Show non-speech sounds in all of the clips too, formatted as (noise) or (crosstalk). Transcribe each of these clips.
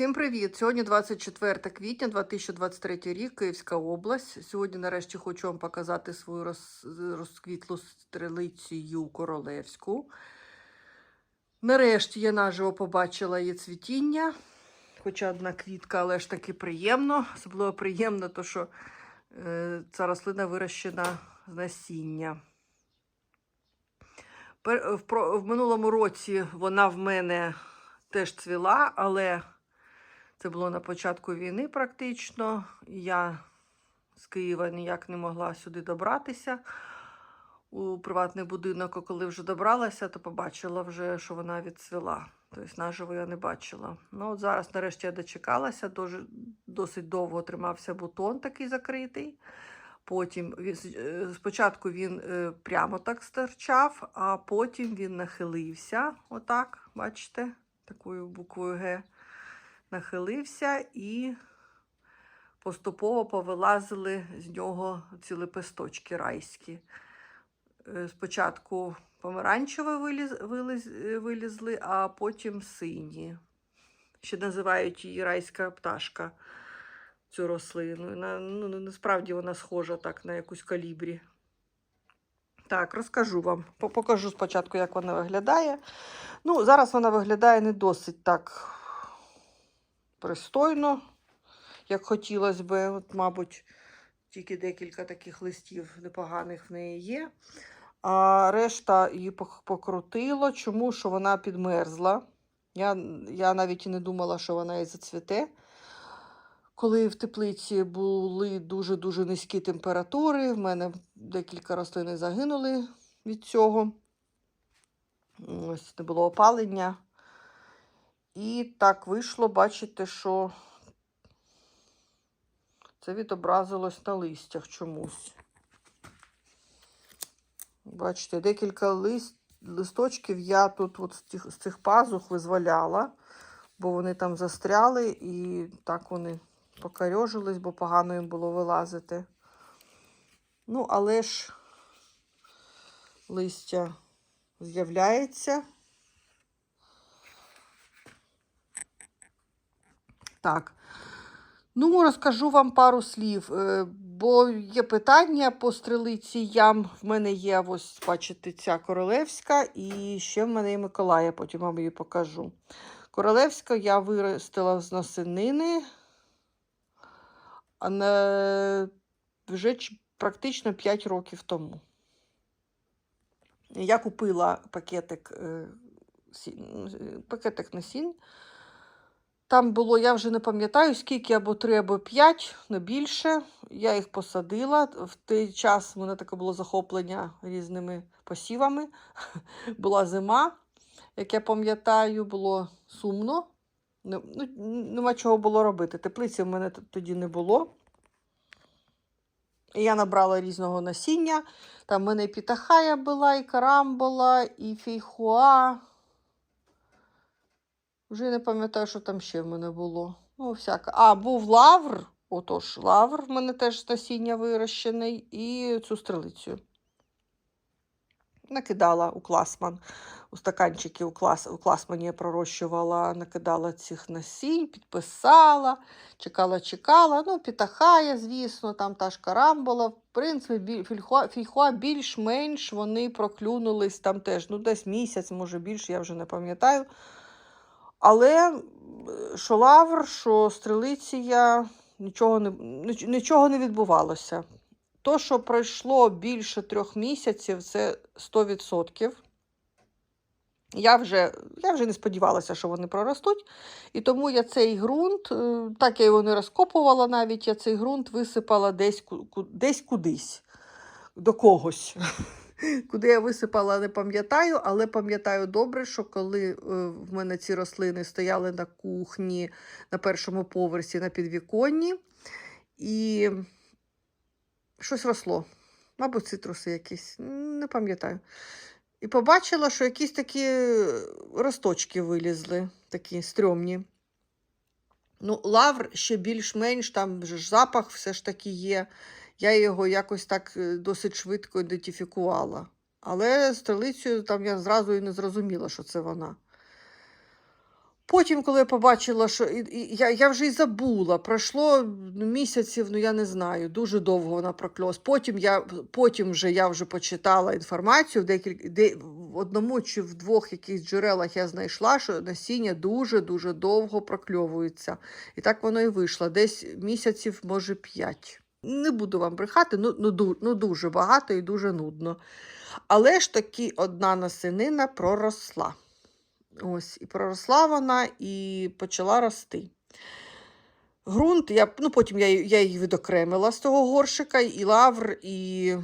Всім привіт! Сьогодні 24 квітня 2023 рік, Київська область. Сьогодні, нарешті, хочу вам показати свою роз... розквітлу стрелицію королевську. Нарешті я наживо побачила її цвітіння. Хоча одна квітка, але ж таки приємно. Особливо приємно, то що е, ця рослина вирощена з насіння. Пер- В, в минулому році вона в мене теж цвіла, але це було на початку війни практично. Я з Києва ніяк не могла сюди добратися у приватний будинок. Коли вже добралася, то побачила вже, що вона відцвіла. Тобто наживо я не бачила. Ну, от зараз, нарешті, я дочекалася. Дуже, досить довго тримався бутон такий закритий. Потім е, спочатку він е, прямо так стирчав, а потім він нахилився. Отак, бачите, такою буквою Г нахилився і поступово повилазили з нього ці лепесточки райські. Е, Спочатку помаранчеві виліз, виліз, е, вилізли, а потім сині. Ще називають її райська пташка, цю рослину. На, ну, насправді вона схожа так на якусь калібрі. Так, розкажу вам. Покажу спочатку, як вона виглядає. Ну, зараз вона виглядає не досить так пристойно, як хотілося би. От, мабуть, тільки декілька таких листів непоганих в неї є. А решта її покрутило. Чому? Що вона підмерзла. Я, я навіть і не думала, що вона і зацвіте. Коли в теплиці були дуже-дуже низькі температури, в мене декілька рослин загинули від цього. Ось не було опалення. І так вийшло, бачите, що це відобразилось на листях чомусь. Бачите, декілька лист, листочків я тут от з, цих, з цих пазух визволяла, бо вони там застряли і так вони покарьожились, бо погано їм було вилазити. Ну, але ж листя з'являється. Так. Ну, розкажу вам пару слів, е, бо є питання по стрелиці ям. В мене є, ось, бачите, ця королевська, і ще в мене є Миколая, потім вам її покажу. Королевська я виростила з насенини а не... вже практично 5 років тому. Я купила пакетик, е, пакетик насінь. Там було, я вже не пам'ятаю, скільки або три, або п'ять, не більше. Я їх посадила. В той час в мене таке було захоплення різними посівами. (laughs) Була зима, як я пам'ятаю, було сумно. Ну, нема чого було робити. Теплиці в мене тоді не було. Я набрала різного насіння. Там в мене і пітахая була, і карамбола, і фейхуа. Вже не пам'ятаю, що там ще в мене було. Ну, всяке. А, був лавр. Отож, лавр в мене теж з насіння вирощений, і цю стрелицю. Накидала у класман. У стаканчики у, клас, у класмані я пророщувала, накидала цих насінь, підписала, чекала, чекала. Ну, пітахая, звісно, там та ж карамбола. В принципі, фільхуа більш-менш вони проклюнулись там теж. Ну, десь місяць, може більше, я вже не пам'ятаю. Але що лавр, що стрелиція, нічого не, нічого не відбувалося. То, що пройшло більше трьох місяців, це 100%. Я вже, я вже не сподівалася, що вони проростуть. І тому я цей ґрунт, е, так я його не розкопувала навіть, я цей ґрунт висипала десь, десь кудись, до когось. Куди я висипала, не пам'ятаю, але пам'ятаю добре, що коли е, в мене ці рослини стояли на кухні на першому поверсі на підвіконні, і щось росло. Мабуть, цитруси якісь, не пам'ятаю. І побачила, що якісь такі росточки вилізли, такі стрьомні. Ну, лавр ще більш-менш, там ж запах все ж таки є. Я його якось так е, досить швидко ідентифікувала. Але стрелицею там я зразу і не зрозуміла, що це вона. Потім, коли я побачила, що я, я вже й забула, пройшло ну, місяців, ну я не знаю, дуже довго вона прокльос. Потім я потім вже я вже почитала інформацію в декілька де, в одному чи в двох якихось джерелах я знайшла, що насіння дуже-дуже довго прокльовується. І так воно і вийшло. Десь місяців, може, п'ять. Не буду вам брехати, ну, ну, ну дуже багато і дуже нудно. Але ж таки одна насинина проросла. Ось, і проросла вона і почала рости. Грунт, я, ну, потім я, я її відокремила з того горшика, і лавр, і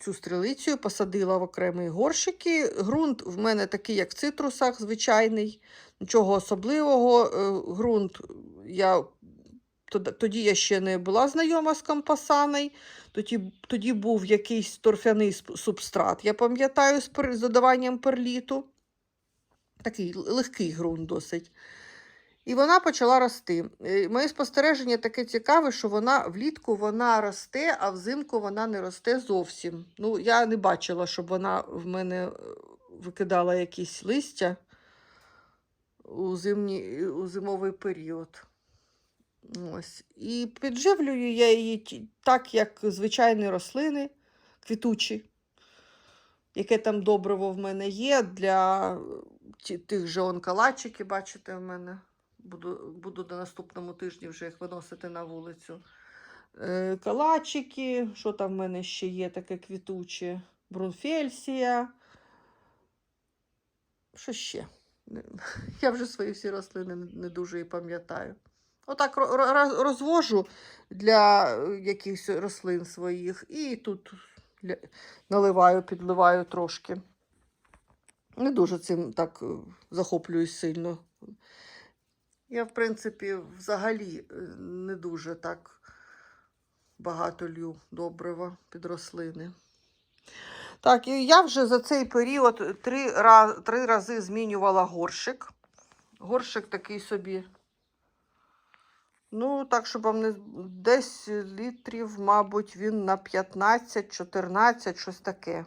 цю стрілицю посадила в окремі горшики. Грунт в мене такий, як в цитрусах, звичайний, нічого особливого. Е, Грунт я тоді я ще не була знайома з компасаною. Тоді, тоді був якийсь торфяний субстрат, я пам'ятаю, з додаванням перліту. Такий легкий ґрунт досить. І вона почала рости. Е, Моє спостереження таке цікаве, що вона влітку вона росте, а взимку вона не росте зовсім. Ну, я не бачила, щоб вона в мене е, викидала якісь листя у, зимні, у зимовий період. Ось. І підживлюю я її так, як звичайні рослини, квітучі, яке там добриво в мене є для тих же онкалачики, бачите, в мене. Буду, буду на наступному тижні вже їх виносити на вулицю. Е, калачики, що там в мене ще є таке квітуче? Брунфельсія. Що ще? (laughs) Я вже свої всі рослини не дуже і пам'ятаю. Отак ро- ро- роз- розвожу для е, якихось рослин своїх і тут наливаю, підливаю трошки. Не дуже цим так е, захоплююсь сильно. Я, в принципі, взагалі е, не дуже так багато лью добрива під рослини. Так, і я вже за цей період три, раз, три рази змінювала горщик. Горщик такий собі. Ну, так, щоб вам не десь літрів, мабуть, він на 15-14, щось таке.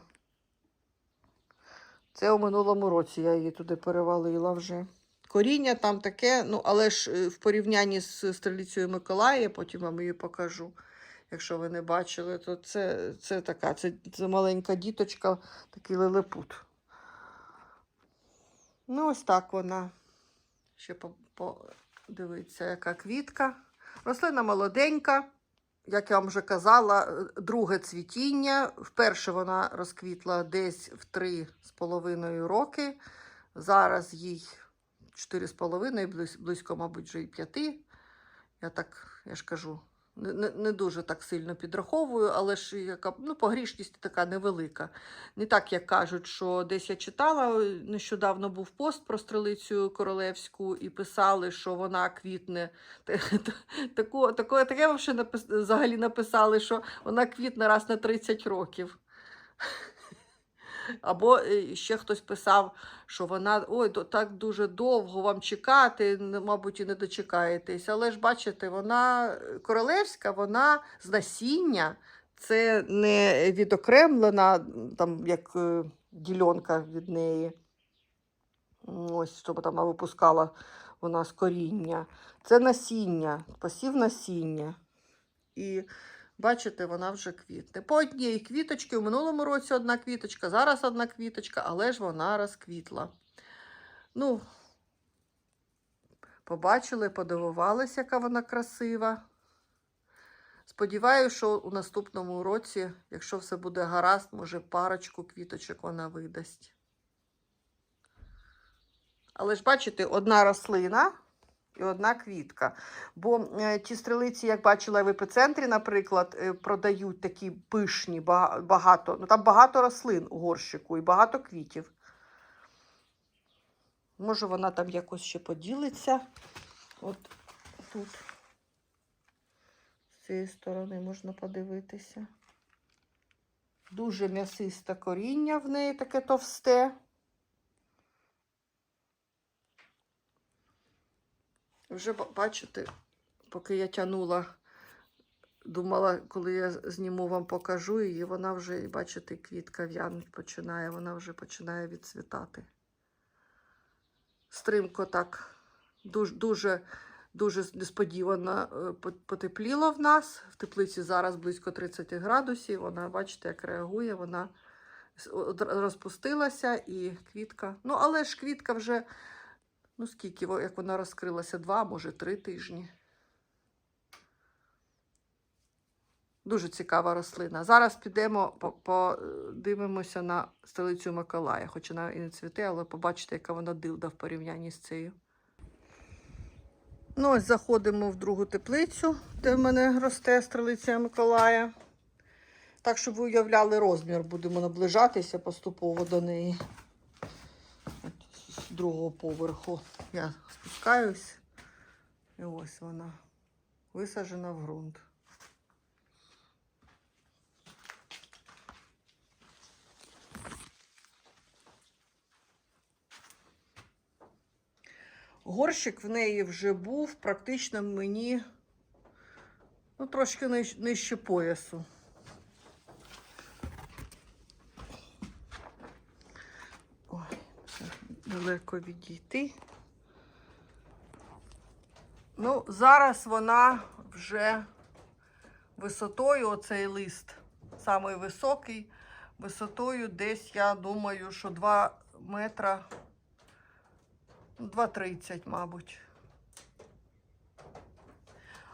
Це у минулому році я її туди перевалила вже. Коріння там таке, ну, але ж е, в порівнянні з стріліцею Миколая, потім вам її покажу. Якщо ви не бачили, то це, це така, це, це маленька діточка, такий лилипут. Ну, ось так вона. Ще по- подивіться, яка квітка. Рослина молоденька. Як я вам вже казала, е, друге цвітіння. Вперше вона розквітла десь в 3,5 роки. Зараз їй 4,5, близь- близько, мабуть, вже і 5. Я так, я ж кажу, не, не, дуже так сильно підраховую, але ж яка, ну, погрішність така невелика. Не так, як кажуть, що десь я читала, нещодавно був пост про стрелицю королевську, і писали, що вона квітне. Тако, тако, таке взагалі написали, що вона квітне раз на 30 років. Або е, ще хтось писав, що вона ой, так дуже довго вам чекати, мабуть, і не дочекаєтесь. Але ж бачите, вона е, королевська, вона з насіння, це не відокремлена, там, як е, ділянка від неї. Ось, щоб там випускала вона з коріння. Це насіння, посів насіння. І бачите, вона вже квітне. По одній квіточці, у минулому році одна квіточка, зараз одна квіточка, але ж вона розквітла. Ну, побачили, подивувалися, яка вона красива. Сподіваюся, що у наступному році, якщо все буде гаразд, може парочку квіточок вона видасть. Але ж бачите, одна рослина і одна квітка. Бо е, ті стрелиці, як бачила в епіцентрі, наприклад, е, продають такі пишні, багато, ну там багато рослин у горщику і багато квітів. Може, вона там якось ще поділиться. От тут. З цієї сторони можна подивитися. Дуже м'ясисте коріння в неї таке товсте. Вже бачите, поки я тянула, думала, коли я зніму, вам покажу її, вона вже, бачите, квітка в'януть починає, вона вже починає відцвітати. Стримко так Дуже, дуже, дуже несподівано е, потепліло в нас. В теплиці зараз близько 30 градусів. Вона, бачите, як реагує, вона розпустилася і квітка. Ну, але ж квітка вже, ну скільки, як вона розкрилася, два, може, три тижні. Дуже цікава рослина. Зараз підемо, подивимося на столицю Миколая. Хоч вона і не цвіте, але побачите, яка вона дилда в порівнянні з цією. Ну, ось заходимо в другу теплицю, де в мене росте стрелиця Миколая. Так, щоб ви уявляли розмір, будемо наближатися поступово до неї. Другого поверху я спускаюсь. І ось вона висаджена в ґрунт. Горщик в неї вже був практично мені ну, трошки нижче поясу. Ой, це далеко відійти. Ну, зараз вона вже висотою, оцей лист, самий високий, висотою десь, я думаю, що 2 метра, ну, 2,30, мабуть.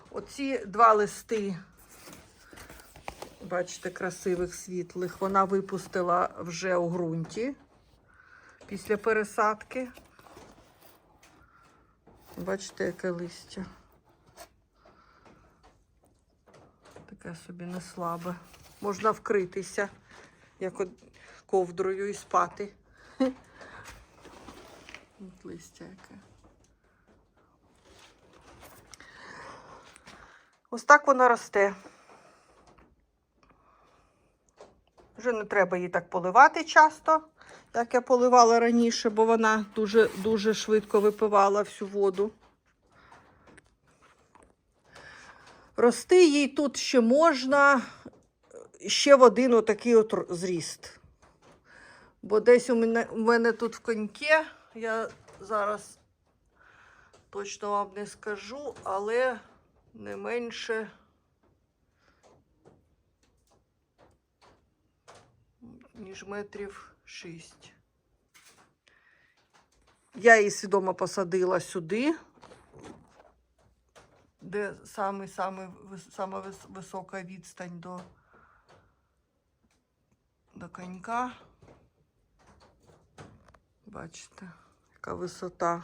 Оці два листи, бачите, красивих світлих, вона випустила вже у ґрунті після пересадки. Бачите, яке листя. Таке собі не слабе. Можна вкритися, як ковдрою і спати. (laughs) От листя яке. Ось так вона росте. Вже не треба її так поливати часто, як я поливала раніше, бо вона дуже, дуже швидко випивала всю воду. Рости їй тут ще можна ще в один отакий от зріст. Бо десь у мене, у мене тут в коньке, я зараз точно вам не скажу, але не менше. ніж метрів шість. Я її свідомо посадила сюди, де саме, саме, сама висока відстань до, до конька. Бачите, яка висота.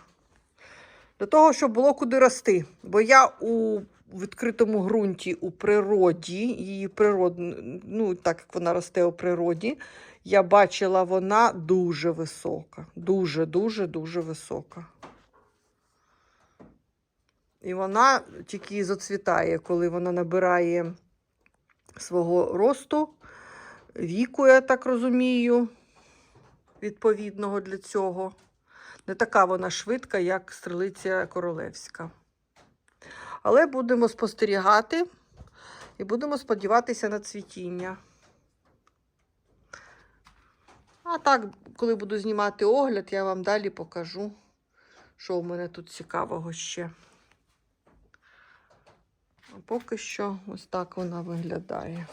Для того, щоб було куди рости. Бо я у відкритому ґрунті у природі, її природ, ну так як вона росте у природі, я бачила, вона дуже висока. Дуже, дуже, дуже висока. І вона тільки зацвітає, коли вона набирає свого росту, віку, я так розумію, відповідного для цього. Не така вона швидка, як стрелиця королевська. Але будемо спостерігати і будемо сподіватися на цвітіння. А так, коли буду знімати огляд, я вам далі покажу, що у мене тут цікавого ще. А поки що ось так вона виглядає.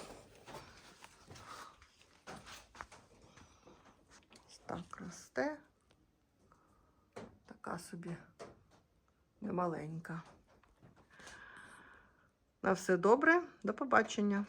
Ось так росте. Така собі немаленька. На все добре, до побачення.